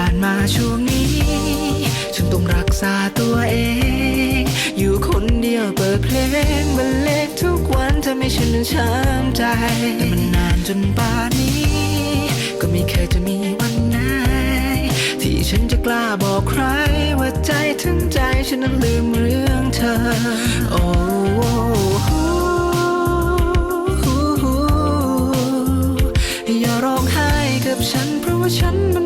ผ่านมาช่วงนี้ ฉันต้องรักษาตัวเอง อยู่คนเดียวเปิดเพลงบรรเลงทุกวันทำให้ฉันนั้นช้ำใจแต่มันนานจนป่านนี้ ก็ไม่เคยจะมีวันไหน ที่ฉันจะกล้าบอกใคร ว่าใจถึงใจฉันนั้นลืมเรื่องเธอ โอ้อย่าร้องไห้กับฉันเพราะว่าฉันมัน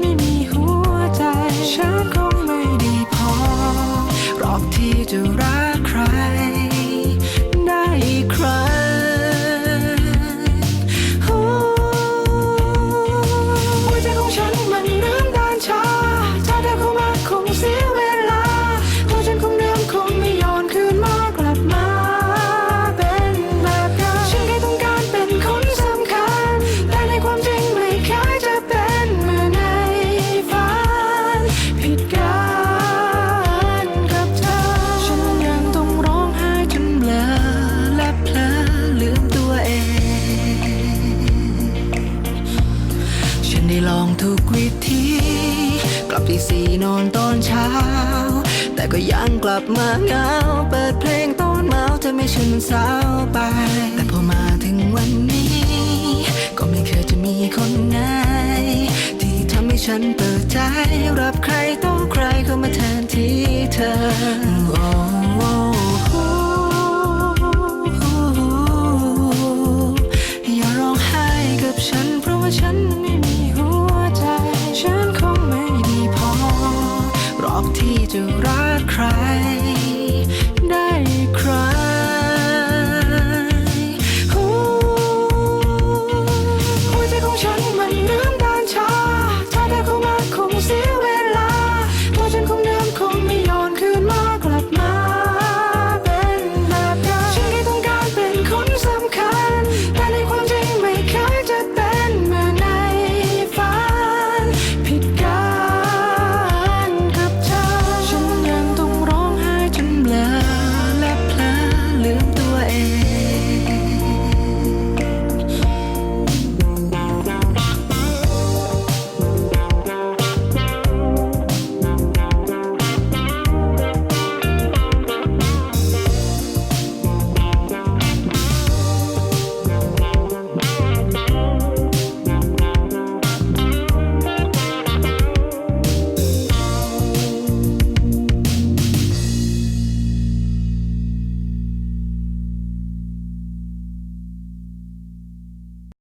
อก ทุกวิธีกลับที่สี่นอนตอนเช้า แต่ก็ยังกลับมาเหงา เปิดเพลงตอนเมาจะไม่ชินสาวไป แต่พอมาถึงวันนี้ ก็ไม่เคยจะมีคนไหนที่ทำให้ฉันเปิดใจ รับใครต้องใครเข้ามาแทนที่เธอฉันเพราะว่าฉัน จะรักใคร